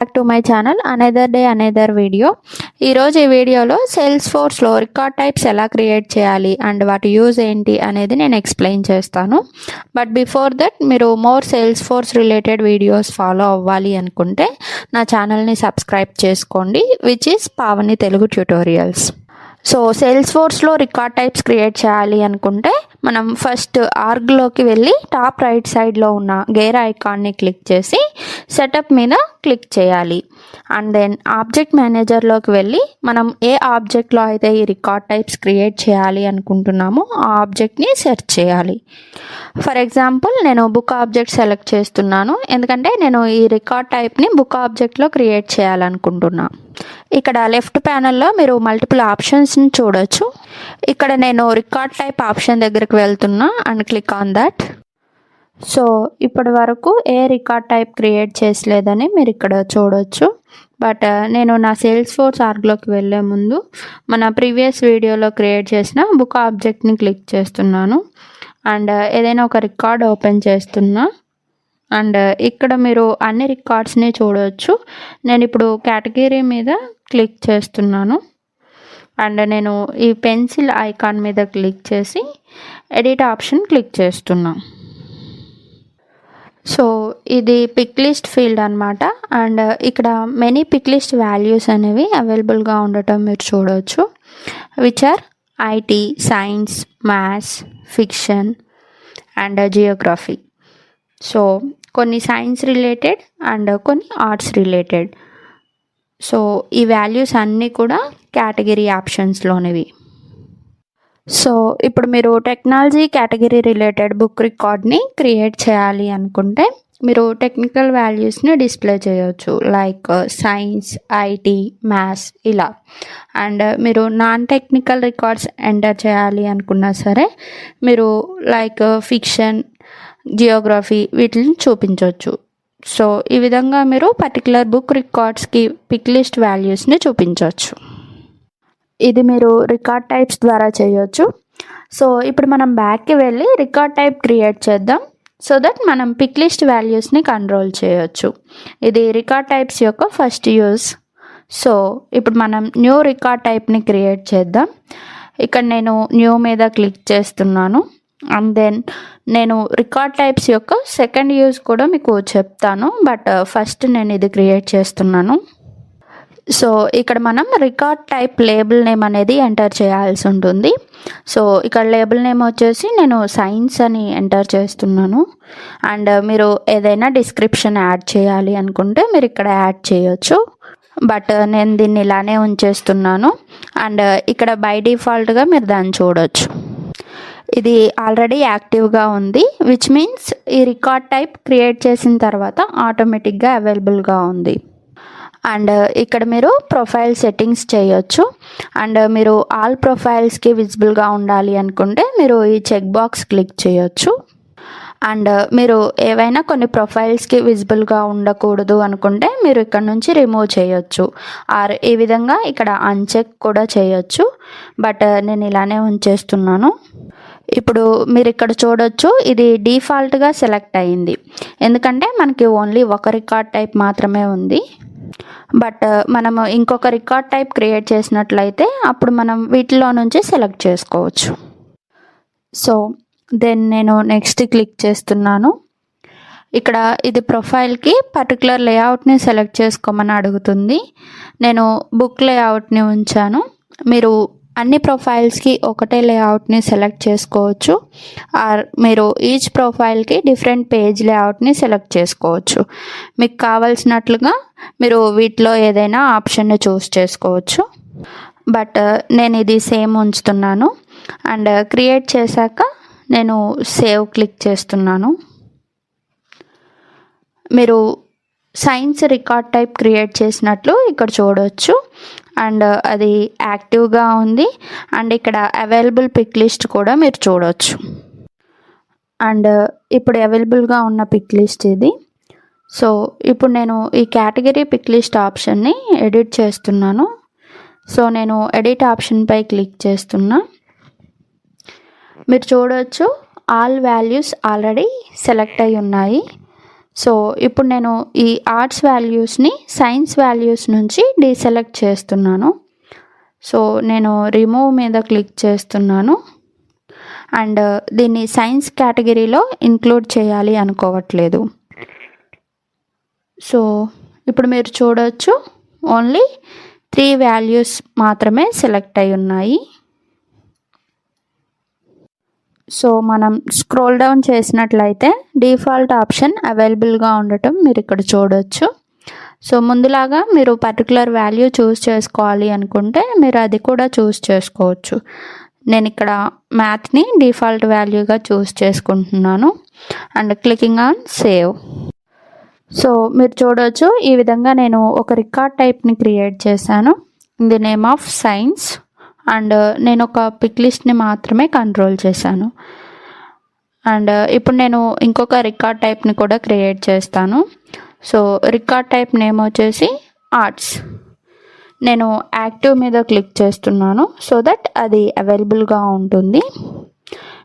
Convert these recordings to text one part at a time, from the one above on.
Back to my channel another day another video ఈరోజు ఈ వీడియోలో సేల్స్ ఫోర్స్లో రికార్డ్ టైప్స్ ఎలా క్రియేట్ చేయాలి అండ్ వాటి యూజ్ ఏంటి అనేది నేను ఎక్స్ప్లెయిన్ చేస్తాను. బట్ బిఫోర్ దట్ మీరు more Salesforce related videos follow అవ్వాలి అనుకుంటే నా ఛానల్ని సబ్స్క్రైబ్ చేసుకోండి which is Pavani Telugu tutorials so sales ఫోర్స్లో రికార్డ్ టైప్స్ క్రియేట్ చేయాలి అనుకుంటే మనం ఫస్ట్ ఆర్గ్లోకి వెళ్ళి టాప్ రైట్ సైడ్లో ఉన్న గేర్ ఐకాన్ని క్లిక్ చేసి సెటప్ మీద క్లిక్ చేయాలి. అండ్ దెన్ ఆబ్జెక్ట్ మేనేజర్లోకి వెళ్ళి మనం ఏ ఆబ్జెక్ట్లో అయితే ఈ రికార్డ్ టైప్స్ క్రియేట్ చేయాలి అనుకుంటున్నామో ఆ ఆబ్జెక్ట్ని సెర్చ్ చేయాలి. ఫర్ ఎగ్జాంపుల్ నేను బుక్ ఆబ్జెక్ట్ సెలెక్ట్ చేస్తున్నాను. ఎందుకంటే నేను ఈ రికార్డ్ టైప్ని బుక్ ఆబ్జెక్ట్లో క్రియేట్ చేయాలనుకుంటున్నాను ఇక్కడ లెఫ్ట్ ప్యానల్లో మీరు మల్టిపుల్ ఆప్షన్స్ని చూడొచ్చు. ఇక్కడ నేను రికార్డ్ టైప్ ఆప్షన్ దగ్గరికి వెళ్తున్నా and click on that so ఇప్పటి వరకు ఏ రికార్డ్ టైప్ క్రియేట్ చేసలేదని మీరు ఇక్కడ చూడొచ్చు. బట్ uh, నేను నా సేల్స్ ఫోర్స్ ఆర్గ్లోకి వెళ్ళే ముందు మన ప్రీవియస్ వీడియోలో క్రియేట్ చేసిన బుక్ ఆబ్జెక్ట్ని క్లిక్ చేస్తున్నాను. అండ్ uh, ఏదైనా ఒక రికార్డ్ ఓపెన్ చేస్తున్నా. అండ్ uh, ఇక్కడ మీరు అన్ని రికార్డ్స్ని చూడవచ్చు నేను ఇప్పుడు కేటగిరీ మీద క్లిక్ చేస్తున్నాను. అండ్ నేను ఈ పెన్సిల్ ఐకాన్ మీద క్లిక్ చేసి ఎడిట్ ఆప్షన్ క్లిక్ చేస్తున్నాను సో ఇది పిక్ లిస్ట్ ఫీల్డ్ అనమాట అండ్ ఇక్కడ మెనీ పిక్ లిస్ట్ వాల్యూస్ అనేవి అవైలబుల్గా ఉండటం మీరు చూడవచ్చు which are IT science maths fiction and geography so కొన్ని సైన్స్ రిలేటెడ్ అండ్ కొన్ని ఆర్ట్స్ రిలేటెడ్ సో ఈ వాల్యూస్ అన్నీ కూడా కేటగిరీ ఆప్షన్స్లోనివి సో ఇప్పుడు మీరు టెక్నాలజీ కేటగిరీ రిలేటెడ్ బుక్ రికార్డ్ని క్రియేట్ చేయాలి అనుకుంటే మీరు టెక్నికల్ వాల్యూస్ని డిస్ప్లే చేయవచ్చు like uh, science IT maths ఇలా. అండ్ మీరు నాన్ టెక్నికల్ రికార్డ్స్ ఎంటర్ చేయాలి అనుకున్నా సరే మీరు లైక్ uh, ఫిక్షన్ జియోగ్రఫీ వీటిని చూపించవచ్చు సో ఈ విధంగా మీరు పర్టికులర్ బుక్ రికార్డ్స్కి పిక్ లిస్ట్ వాల్యూస్ని చూపించవచ్చు ఇది మీరు రికార్డ్ టైప్స్ ద్వారా చేయొచ్చు. సో ఇప్పుడు మనం బ్యాక్కి వెళ్ళి రికార్డ్ టైప్ క్రియేట్ చేద్దాం. సో దట్ మనం పిక్ లిస్ట్ వాల్యూస్ని కంట్రోల్ చేయొచ్చు. ఇది రికార్డ్ టైప్స్ యొక్క ఫస్ట్ యూస్ సో ఇప్పుడు మనం న్యూ రికార్డ్ టైప్ని క్రియేట్ చేద్దాం. ఇక్కడ నేను న్యూ మీద క్లిక్ చేస్తున్నాను. అండ్ దెన్ నేను రికార్డ్ టైప్స్ యొక్క సెకండ్ యూస్ కూడా మీకు చెప్తాను. బట్ ఫస్ట్ uh, నేను ఇది క్రియేట్ చేస్తున్నాను. సో ఇక్కడ మనం రికార్డ్ టైప్ లేబుల్ నేమ్ అనేది ఎంటర్ చేయాల్సి ఉంటుంది. సో ఇక్కడ లేబుల్ నేమ్ వచ్చేసి నేను సైన్స్ అని ఎంటర్ చేస్తున్నాను. అండ్ uh, మీరు ఏదైనా డిస్క్రిప్షన్ యాడ్ చేయాలి అనుకుంటే మీరు ఇక్కడ యాడ్ చేయొచ్చు. బట్ uh, నేను దీన్ని ఇలానే ఉంచేస్తున్నాను. అండ్ uh, ఇక్కడ బై డిఫాల్ట్గా మీరు దాన్ని చూడొచ్చు. ఇది ఆల్రెడీ యాక్టివ్గా ఉంది విచ్ మీన్స్ ఈ రికార్డ్ టైప్ క్రియేట్ చేసిన తర్వాత ఆటోమేటిక్గా అవైలబుల్గా ఉంది. అండ్ ఇక్కడ మీరు ప్రొఫైల్ సెట్టింగ్స్ చేయొచ్చు. అండ్ మీరు ఆల్ ప్రొఫైల్స్కి విజిబుల్గా ఉండాలి అనుకుంటే మీరు ఈ చెక్ బాక్స్ క్లిక్ చేయొచ్చు. అండ్ మీరు ఏవైనా కొన్ని ప్రొఫైల్స్కి విజిబుల్గా ఉండకూడదు అనుకుంటే మీరు ఇక్కడ నుంచి రిమూవ్ చేయొచ్చు. ఆర్ ఈ విధంగా ఇక్కడ అన్చెక్ కూడా చేయొచ్చు. బట్ నేను ఇలానే ఉంచేస్తున్నాను. ఇప్పుడు మీరు ఇక్కడ చూడొచ్చు ఇది డిఫాల్ట్గా సెలెక్ట్ అయ్యింది ఎందుకంటే మనకి ఓన్లీ ఒక రికార్డ్ టైప్ మాత్రమే ఉంది. బట్ uh, మనము ఇంకొక రికార్డ్ టైప్ క్రియేట్ చేసినట్లయితే అప్పుడు మనం వీటిలో నుంచి సెలెక్ట్ చేసుకోవచ్చు. సో దెన్ నేను నెక్స్ట్ క్లిక్ చేస్తున్నాను. ఇక్కడ ఇది ప్రొఫైల్కి పర్టికులర్ లేఅవుట్ని సెలెక్ట్ చేసుకోమని అడుగుతుంది. నేను బుక్ లేఅవుట్ని ఉంచాను. మీరు అన్ని ప్రొఫైల్స్కి ఒకటే లేఅవుట్ని సెలెక్ట్ చేసుకోవచ్చు. ఆర్ మీరు ఈచ్ ప్రొఫైల్కి డిఫరెంట్ పేజ్ లేఅవుట్ని సెలెక్ట్ చేసుకోవచ్చు. మీకు కావాల్సినట్లుగా మీరు వీటిలో ఏదైనా ఆప్షన్ని చూస్ చేసుకోవచ్చు. బట్ నేను ఇది సేమ్ ఉంచుతున్నాను. అండ్ క్రియేట్ చేశాక నేను సేవ్ క్లిక్ చేస్తున్నాను. మీరు సైన్స్ రికార్డ్ టైప్ క్రియేట్ చేసినట్లు ఇక్కడ చూడవచ్చు అండ్ అది యాక్టివ్గా ఉంది. అండ్ ఇక్కడ అవైలబుల్ పిక్ లిస్ట్ కూడా మీరు చూడవచ్చు అండ్ ఇప్పుడు అవైలబుల్గా ఉన్న పిక్ లిస్ట్ ఇది. సో ఇప్పుడు నేను ఈ కేటగిరీ పిక్ లిస్ట్ ఆప్షన్ని ఎడిట్ చేస్తున్నాను. సో నేను ఎడిట్ ఆప్షన్పై క్లిక్ చేస్తున్నా. మీరు చూడవచ్చు ఆల్ వాల్యూస్ ఆల్రెడీ సెలెక్ట్ అయి ఉన్నాయి. సో ఇప్పుడు నేను ఈ ఆర్ట్స్ వాల్యూస్ని సైన్స్ వాల్యూస్ నుంచి డీసెలెక్ట్ చేస్తున్నాను. సో నేను రిమూవ్ మీద క్లిక్ చేస్తున్నాను. అండ్ uh, దీన్ని సైన్స్ కేటగిరీలో ఇంక్లూడ్ చేయాలి అనుకోవట్లేదు. సో ఇప్పుడు మీరు చూడవచ్చు ఓన్లీ త్రీ వాల్యూస్ మాత్రమే సెలెక్ట్ అయి ఉన్నాయి. సో మనం స్క్రోల్ డౌన్ చేసినట్లయితే డిఫాల్ట్ ఆప్షన్ అవైలబుల్గా ఉండటం మీరు ఇక్కడ చూడవచ్చు సో ముందులాగా మీరు పర్టికులర్ వాల్యూ చూస్ చేసుకోవాలి అనుకుంటే మీరు అది కూడా చూస్ చేసుకోవచ్చు. నేను ఇక్కడ మ్యాథ్ని డిఫాల్ట్ వాల్యూగా చూస్ చేసుకుంటున్నాను. And clicking on save so మీరు చూడవచ్చు ఈ విధంగా నేను ఒక రికార్డ్ టైప్ని క్రియేట్ చేశాను. In the name of science and నేను ఒక పిక్ లిస్ట్ని మాత్రమే కంట్రోల్ చేశాను. అండ్ ఇప్పుడు నేను ఇంకొక రికార్డ్ టైప్ని కూడా క్రియేట్ చేస్తాను. సో రికార్డ్ టైప్ నేమ్ వచ్చేసి ఆర్ట్స్ నేను యాక్టివ్ మీద క్లిక్ చేస్తున్నాను సో దట్ అది అవైలబుల్గా ఉంటుంది.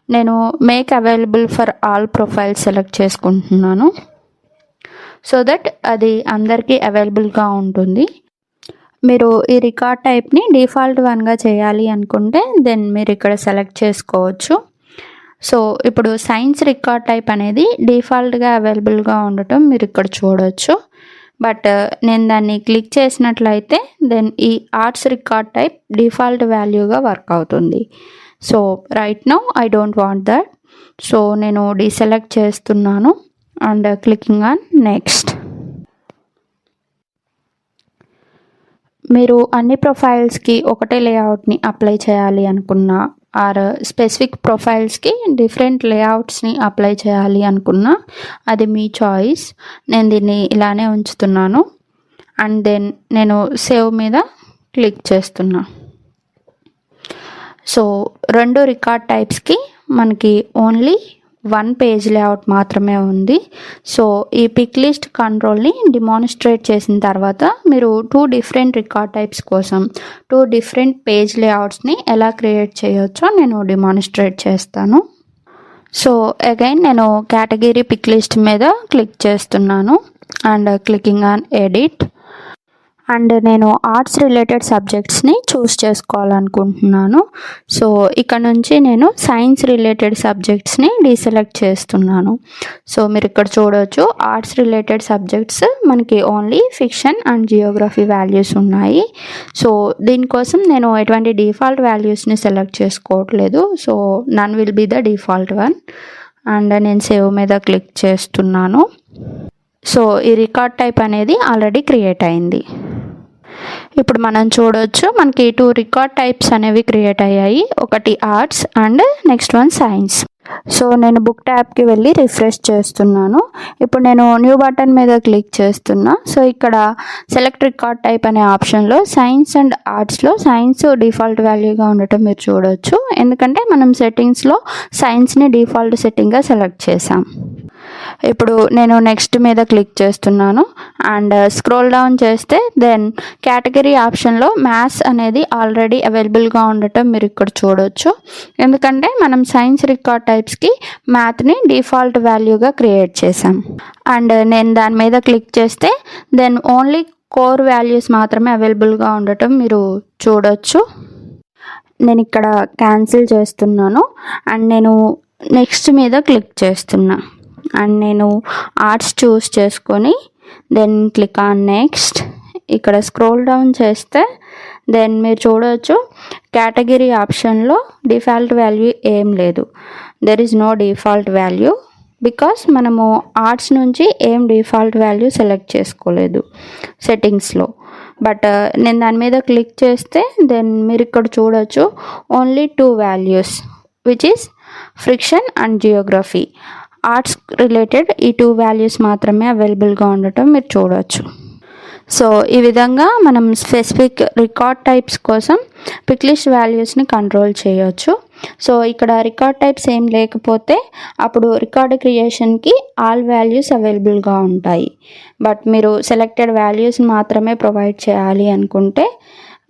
నేను make available for all profiles select చేసుకుంటున్నాను. సో దట్ అది అందరికీ అవైలబుల్గా ఉంటుంది. మీరు ఈ రికార్డ్ టైప్ని డిఫాల్ట్ వన్గా చేయాలి అనుకుంటే దెన్ మీరు ఇక్కడ సెలెక్ట్ చేసుకోవచ్చు. సో ఇప్పుడు సైన్స్ రికార్డ్ టైప్ అనేది డిఫాల్ట్గా అవైలబుల్గా ఉండటం మీరు ఇక్కడ చూడవచ్చు బట్ నేను దాన్ని క్లిక్ చేసినట్లయితే దెన్ ఈ ఆర్ట్స్ రికార్డ్ టైప్ డిఫాల్ట్ వాల్యూగా వర్క్ అవుతుంది. So right now I don't want that so నేను డీసెలెక్ట్ చేస్తున్నాను. And clicking on next. మీరు అన్ని ప్రొఫైల్స్కి ఒకటే లేఅవుట్ని అప్లై చేయాలి అనుకున్నా ఆర్ స్పెసిఫిక్ ప్రొఫైల్స్కి డిఫరెంట్ లేఅవుట్స్ని అప్లై చేయాలి అనుకున్నా అది మీ చాయిస్ నేను దీన్ని ఇలానే ఉంచుతున్నాను. అండ్ దెన్ నేను సేవ్ మీద క్లిక్ చేస్తున్నా. సో రెండు రికార్డ్ టైప్స్కి మనకి ఓన్లీ వన్ పేజ్ లేఅవుట్ మాత్రమే ఉంది. సో ఈ పిక్ లిస్ట్ కంట్రోల్ని డిమాన్స్ట్రేట్ చేసిన తర్వాత మీరు టూ డిఫరెంట్ రికార్డ్ టైప్స్ కోసం టూ డిఫరెంట్ పేజ్ లేఅవుట్స్ని ఎలా క్రియేట్ చేయొచ్చో నేను డిమాన్స్ట్రేట్ చేస్తాను. సో అగైన్ నేను కేటగిరీ పిక్ లిస్ట్ మీద క్లిక్ చేస్తున్నాను. And clicking on edit. And నేను ఆర్ట్స్ రిలేటెడ్ సబ్జెక్ట్స్ని చూస్ చేసుకోవాలనుకుంటున్నాను. సో ఇక్కడ నుంచి నేను సైన్స్ రిలేటెడ్ సబ్జెక్ట్స్ని డీసెలెక్ట్ చేస్తున్నాను. సో మీరు ఇక్కడ చూడవచ్చు ఆర్ట్స్ రిలేటెడ్ సబ్జెక్ట్స్ మనకి only fiction and geography values ఉన్నాయి. సో దీనికోసం నేను ఎటువంటి డిఫాల్ట్ వాల్యూస్ని సెలెక్ట్ చేసుకోవట్లేదు. So none will be the default one. And నేను సేవ్ మీద క్లిక్ చేస్తున్నాను. సో ఈ రికార్డ్ టైప్ అనేది ఆల్రెడీ క్రియేట్ అయింది. ఇప్పుడు మనం చూడవచ్చు మనకి టూ రికార్డ్ టైప్స్ అనేవి క్రియేట్ అయ్యాయి. ఒకటి arts and next one science so నేను బుక్ ట్యాబ్కి వెళ్ళి రిఫ్రెష్ చేస్తున్నాను. ఇప్పుడు నేను న్యూ బటన్ మీద క్లిక్ చేస్తున్నా. సో ఇక్కడ సెలెక్ట్ రికార్డ్ టైప్ అనే ఆప్షన్లో సైన్స్ అండ్ ఆర్ట్స్లో సైన్స్ డిఫాల్ట్ వాల్యూగా ఉండటం మీరు చూడవచ్చు ఎందుకంటే మనం సెట్టింగ్స్లో సైన్స్ని డిఫాల్ట్ సెట్టింగ్గా సెలెక్ట్ చేసాం ఇప్పుడు నేను నెక్స్ట్ మీద క్లిక్ చేస్తున్నాను. అండ్ స్క్రోల్ డౌన్ చేస్తే దెన్ కేటగిరీ ఆప్షన్లో మ్యాథ్స్ అనేది ఆల్రెడీ అవైలబుల్గా ఉండటం మీరు ఇక్కడ చూడవచ్చు ఎందుకంటే మనం సైన్స్ రికార్డ్ టైప్స్కి మ్యాథ్ని డిఫాల్ట్ వాల్యూగా క్రియేట్ చేసాం అండ్ నేను దాని మీద క్లిక్ చేస్తే దెన్ ఓన్లీ కోర్ వాల్యూస్ మాత్రమే అవైలబుల్గా ఉండటం మీరు చూడొచ్చు. నేను ఇక్కడ క్యాన్సిల్ చేస్తున్నాను. అండ్ నేను నెక్స్ట్ మీద క్లిక్ చేస్తున్నా. అండ్ నేను ఆర్ట్స్ చూస్ చేసుకొని దెన్ క్లిక్ ఆన్ నెక్స్ట్ ఇక్కడ స్క్రోల్ డౌన్ చేస్తే దెన్ మీరు చూడవచ్చు కేటగిరీ ఆప్షన్లో డిఫాల్ట్ వాల్యూ ఏం లేదు. There is no default value because మనము ఆర్ట్స్ నుంచి ఏం డిఫాల్ట్ వాల్యూ సెలెక్ట్ చేసుకోలేదు సెట్టింగ్స్లో బట్ uh, నేను దాని మీద క్లిక్ చేస్తే దెన్ మీరు ఇక్కడ చూడొచ్చు only two values which is friction and geography arts related ఈ టూ వాల్యూస్ మాత్రమే అవైలబుల్గా ఉండటం మీరు చూడవచ్చు. సో ఈ విధంగా మనం స్పెసిఫిక్ రికార్డ్ టైప్స్ కోసం పిక్లిష్ వాల్యూస్ని కంట్రోల్ చేయొచ్చు. సో ఇక్కడ రికార్డ్ టైప్స్ ఏం లేకపోతే అప్పుడు రికార్డ్ క్రియేషన్కి ఆల్ వాల్యూస్ అవైలబుల్గా ఉంటాయి. బట్ మీరు సెలెక్టెడ్ వాల్యూస్ మాత్రమే ప్రొవైడ్ చేయాలి అనుకుంటే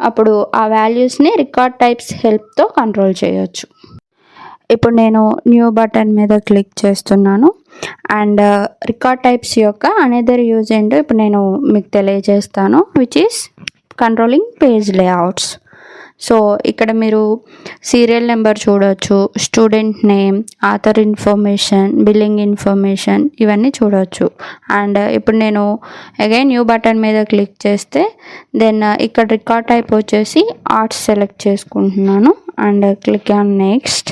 అప్పుడు ఆ వాల్యూస్ని రికార్డ్ టైప్స్ హెల్ప్తో కంట్రోల్ చేయొచ్చు. ఇప్పుడు నేను న్యూ బటన్ మీద క్లిక్ చేస్తున్నాను. అండ్ uh, రికార్డ్ టైప్స్ యొక్క అనేదర్ యూజ్ ఏంటో ఇప్పుడు నేను మీకు తెలియజేస్తాను which is controlling page layouts so ఇక్కడ మీరు సీరియల్ నెంబర్ చూడవచ్చు student name author information billing information ఇవన్నీ చూడవచ్చు అండ్ uh, ఇప్పుడు నేను అగైన్ న్యూ బటన్ మీద క్లిక్ చేస్తే దెన్ uh, ఇక్కడ రికార్డ్ టైప్ వచ్చేసి ఆర్ట్స్ సెలెక్ట్ చేసుకుంటున్నాను. And click on next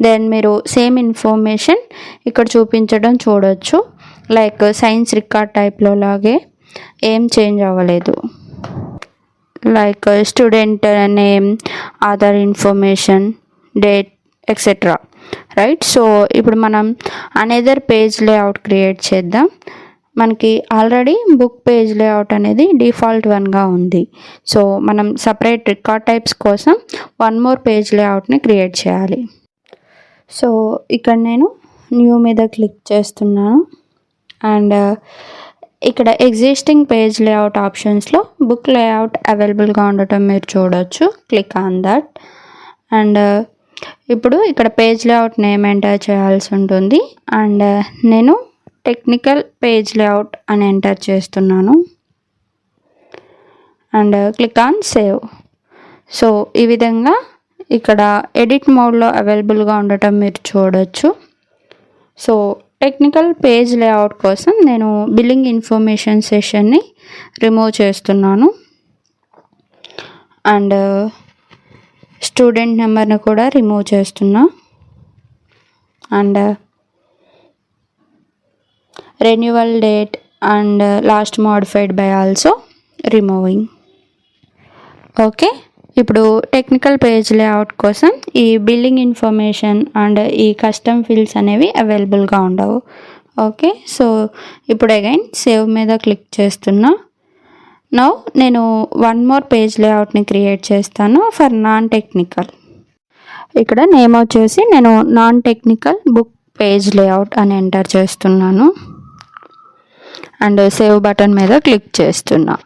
then మీరు సేమ్ ఇన్ఫర్మేషన్ ఇక్కడ చూపించడం చూడొచ్చు. లైక్ సైన్స్ రికార్డ్ టైప్లో లాగే ఏం చేంజ్ అవ్వలేదు. Like student name author information date etcetera right so ఇప్పుడు మనం అనేదర్ పేజ్ లేఅవుట్ క్రియేట్ చేద్దాం. మనకి ఆల్రెడీ బుక్ పేజ్ లేఅవుట్ అనేది డిఫాల్ట్ వన్గా ఉంది. సో మనం సపరేట్ రికార్డ్ టైప్స్ కోసం వన్ మోర్ పేజ్ లేఅవుట్ని క్రియేట్ చేయాలి. సో ఇక్కడ నేను న్యూ మీద క్లిక్ చేస్తున్నాను. అండ్ uh, ఇక్కడ ఎగ్జిస్టింగ్ పేజ్ లేఅవుట్ ఆప్షన్స్లో బుక్ లేఅవుట్ అవైలబుల్గా ఉండటం మీరు చూడొచ్చు. క్లిక్ ఆన్ దట్ అండ్ ఇప్పుడు ఇక్కడ పేజ్ లేఅవుట్ నేమ్ ఎంటర్ చేయాల్సి ఉంటుంది. అండ్ uh, నేను టెక్నికల్ పేజ్ లేఅవుట్ అని ఎంటర్ చేస్తున్నాను. And click on save so ఈ విధంగా ఇక్కడ ఎడిట్ మోడ్లో అవైలబుల్గా ఉండటం మీరు చూడొచ్చు. సో టెక్నికల్ పేజ్ లేఅవుట్ కోసం నేను బిల్లింగ్ ఇన్ఫర్మేషన్ సెషన్ని రిమూవ్ చేస్తున్నాను. అండ్ స్టూడెంట్ నెంబర్ని కూడా రిమూవ్ చేస్తున్నా. And renewal date and last modified by also removing okay ఇప్పుడు టెక్నికల్ పేజ్ లేఅవుట్ కోసం ఈ బిల్డింగ్ ఇన్ఫర్మేషన్ అండ్ ఈ కస్టమ్ ఫీల్డ్స్ అనేవి అవైలబుల్గా ఉండవు. ఓకే సో ఇప్పుడు అగైన్ సేవ్ మీద క్లిక్ చేస్తున్నా. నౌ నేను వన్ మోర్ పేజ్ లేఅవుట్ని క్రియేట్ చేస్తాను ఫర్ నాన్ టెక్నికల్ ఇక్కడ నేమ్ వచ్చేసి నేను non technical book page layout అని ఎంటర్ చేస్తున్నాను. అండ్ సేవ్ బటన్ మీద క్లిక్ చేస్తున్నా.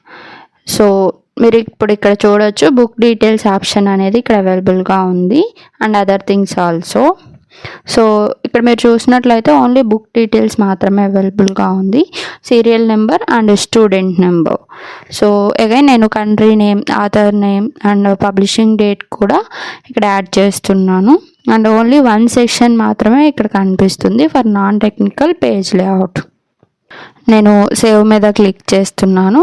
సో మీరు ఇప్పుడు ఇక్కడ చూడొచ్చు. బుక్ డీటెయిల్స్ ఆప్షన్ అనేది ఇక్కడ అవైలబుల్గా ఉంది. And other things also so ఇక్కడ మీరు చూసినట్లయితే ఓన్లీ బుక్ డీటెయిల్స్ మాత్రమే అవైలబుల్గా ఉంది. Serial number and student number so again నేను country name author name and publishing date కూడా ఇక్కడ యాడ్ చేస్తున్నాను. అండ్ ఓన్లీ వన్ సెక్షన్ మాత్రమే ఇక్కడ కనిపిస్తుంది for non technical page layout నేను సేవ్ మీద క్లిక్ చేస్తున్నాను.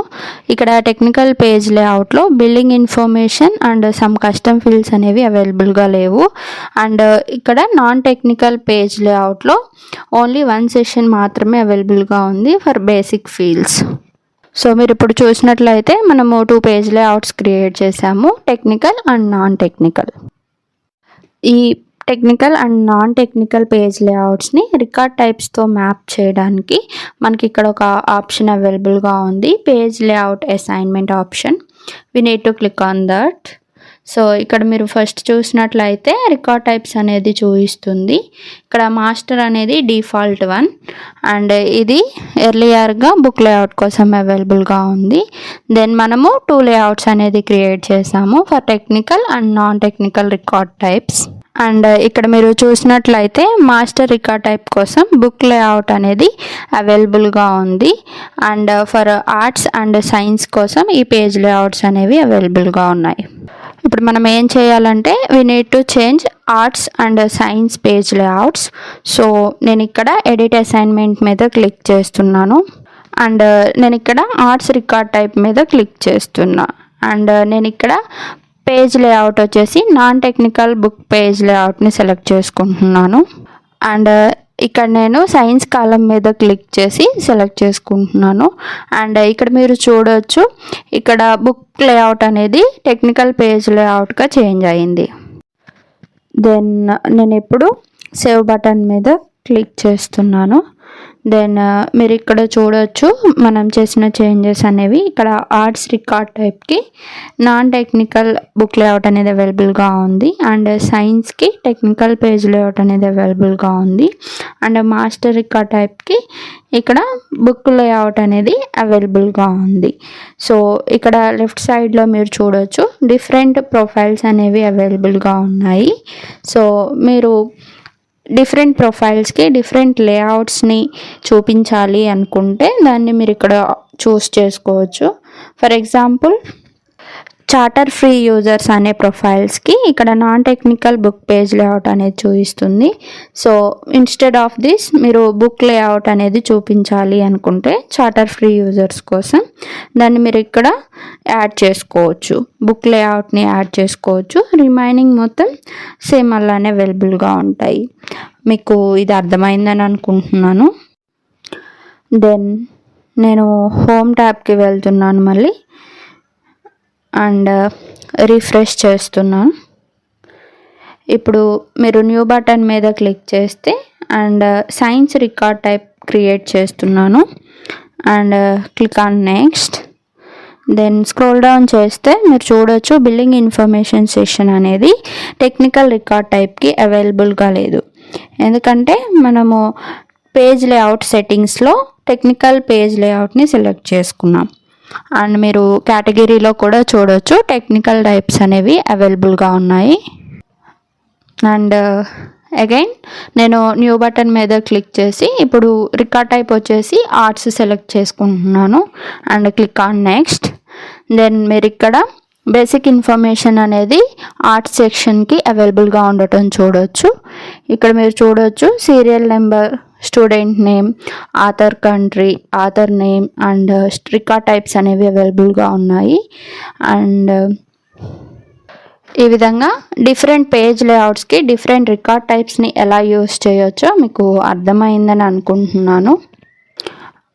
ఇక్కడ టెక్నికల్ పేజ్ లేఅవుట్లో building information and some custom fields అనేవి అవైలబుల్గా లేవు. అండ్ ఇక్కడ నాన్ టెక్నికల్ పేజ్ లేఅవుట్లో ఓన్లీ వన్ సెషన్ మాత్రమే అవైలబుల్గా ఉంది ఫర్ బేసిక్ ఫీల్డ్స్. సో మీరు ఇప్పుడు చూసినట్లయితే మనము టూ పేజ్ లేఅవుట్స్ క్రియేట్ చేసాము టెక్నికల్ అండ్ నాన్ టెక్నికల్ ఈ technical and non technical page లేఅవుట్స్ని record టైప్స్తో మ్యాప్ చేయడానికి మనకి ఇక్కడ ఒక ఆప్షన్ అవైలబుల్గా ఉంది page layout assignment option we need to click on that so ఇక్కడ మీరు ఫస్ట్ చూసినట్లయితే రికార్డ్ టైప్స్ అనేది చూపిస్తుంది. ఇక్కడ మాస్టర్ అనేది డిఫాల్ట్ వన్ అండ్ ఇది ఎర్లియర్గా బుక్ లేఅవుట్ కోసం అవైలబుల్గా ఉంది. దెన్ మనము టూ లేఅవుట్స్ అనేది క్రియేట్ చేసాము for technical and non technical record types and ఇక్కడ మీరు చూసినట్లయితే మాస్టర్ రికార్డ్ టైప్ కోసం బుక్ లేఅవుట్ అనేది అవైలబుల్గా ఉంది. And for arts and science కోసం ఈ పేజ్ లేఅవుట్స్ అనేవి అవైలబుల్గా ఉన్నాయి. ఇప్పుడు మనం ఏం చేయాలంటే we need to change arts and science page layouts so నేను ఇక్కడ ఎడిట్ అసైన్మెంట్ మీద క్లిక్ చేస్తున్నాను. అండ్ నేను ఇక్కడ ఆర్ట్స్ రికార్డ్ టైప్ మీద క్లిక్ చేస్తున్నా. అండ్ నేను ఇక్కడ పేజ్ లేఅవుట్ వచ్చేసి నాన్ టెక్నికల్ బుక్ పేజ్ లేఅవుట్ని సెలెక్ట్ చేసుకుంటున్నాను. అండ్ ఇక్కడ నేను సైన్స్ కాలం మీద క్లిక్ చేసి సెలెక్ట్ చేసుకుంటున్నాను. అండ్ ఇక్కడ మీరు చూడవచ్చు ఇక్కడ బుక్ లేఅవుట్ అనేది టెక్నికల్ పేజ్ లేఅవుట్గా చేంజ్ అయింది. దెన్ నేను ఇప్పుడు సేవ్ బటన్ మీద క్లిక్ చేస్తున్నాను. దెన్ uh, మీరు ఇక్కడ చూడొచ్చు మనం చేసిన చేంజెస్ అనేవి. ఇక్కడ ఆర్ట్స్ రికార్డ్ టైప్కి నాన్ టెక్నికల్ బుక్ లేఅవుట్ అనేది అవైలబుల్గా ఉంది. అండ్ సైన్స్కి టెక్నికల్ పేజ్ లేఅవుట్ అనేది అవైలబుల్గా ఉంది. అండ్ మాస్టర్ రికార్డ్ టైప్కి ఇక్కడ బుక్ లేఅవుట్ అనేది అవైలబుల్గా ఉంది. సో ఇక్కడ లెఫ్ట్ సైడ్లో మీరు చూడొచ్చు. డిఫరెంట్ ప్రొఫైల్స్ అనేవి అవైలబుల్గా ఉన్నాయి. సో మీరు డిఫరెంట్ ప్రొఫైల్స్కి డిఫరెంట్ లేఅవుట్స్ని చూపించాలి అనుకుంటే దాన్ని మీరు ఇక్కడ చూస్ చేసుకోవచ్చు. For example Chatter free users అనే ప్రొఫైల్స్కి ఇక్కడ non technical book page layout అనేది చూపిస్తుంది. సో ఇన్స్టెడ్ ఆఫ్ దిస్ మీరు బుక్ లేఅవుట్ అనేది చూపించాలి అనుకుంటే చార్టర్ ఫ్రీ యూజర్స్ కోసం దాన్ని మీరు ఇక్కడ యాడ్ చేసుకోవచ్చు. బుక్ లేఅవుట్ని యాడ్ చేసుకోవచ్చు. రిమైనింగ్ మొత్తం సేమ్ అలానే అవైలబుల్గా ఉంటాయి. మీకు ఇది అర్థమైందని అనుకుంటున్నాను. దెన్ నేను హోమ్ ట్యాబ్కి వెళ్తున్నాను మళ్ళీ. అండ్ రిఫ్రెష్ చేస్తున్నాను ఇప్పుడు మీరు న్యూ బటన్ మీద క్లిక్ చేస్తే and science record type create చేస్తున్నాను. And click on next. Then scroll down చేస్తే మీరు చూడొచ్చు బిల్డింగ్ ఇన్ఫర్మేషన్ సెషన్ అనేది టెక్నికల్ రికార్డ్ టైప్కి అవైలబుల్గా లేదు. ఎందుకంటే మనము పేజ్ లేఅవుట్ సెట్టింగ్స్లో టెక్నికల్ పేజ్ లేఅవుట్ని సెలెక్ట్ చేసుకున్నాం. అండ్ మీరు కేటగిరీలో కూడా చూడవచ్చు టెక్నికల్ టైప్స్ అనేవి అవైలబుల్గా ఉన్నాయి. అండ్ uh, అగైన్ నేను న్యూ బటన్ మీద క్లిక్ చేసి ఇప్పుడు రికార్డ్ టైప్ వచ్చేసి ఆర్ట్స్ సెలెక్ట్ చేసుకుంటున్నాను. And click on next then మీరు ఇక్కడ బేసిక్ ఇన్ఫర్మేషన్ అనేది ఆర్ట్ సెక్షన్కి అవైలబుల్గా ఉండటం చూడవచ్చు ఇక్కడ మీరు చూడవచ్చు serial number student name author country author name and record types అనేవి అవైలబుల్గా ఉన్నాయి. అండ్ uh, ఈ విధంగా డిఫరెంట్ పేజ్ లేఅవుట్స్కి డిఫరెంట్ రికార్డ్ టైప్స్ని ఎలా యూస్ చేయొచ్చో మీకు అర్థమైందని అనుకుంటున్నాను.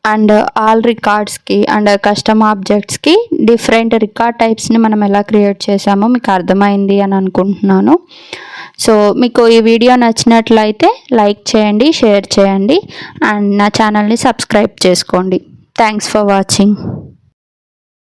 అండ్ ఆల్ రికార్డ్స్కి అండ్ కస్టమ్ ఆబ్జెక్ట్స్కి డిఫరెంట్ రికార్డ్ టైప్స్ని మనం ఎలా క్రియేట్ చేసామో మీకు అర్థమైంది అని అనుకుంటున్నాను. సో మీకు ఈ వీడియో నచ్చినట్లయితే లైక్ చేయండి షేర్ చేయండి అండ్ నా ఛానల్ని సబ్స్క్రైబ్ చేసుకోండి. Thanks for watching.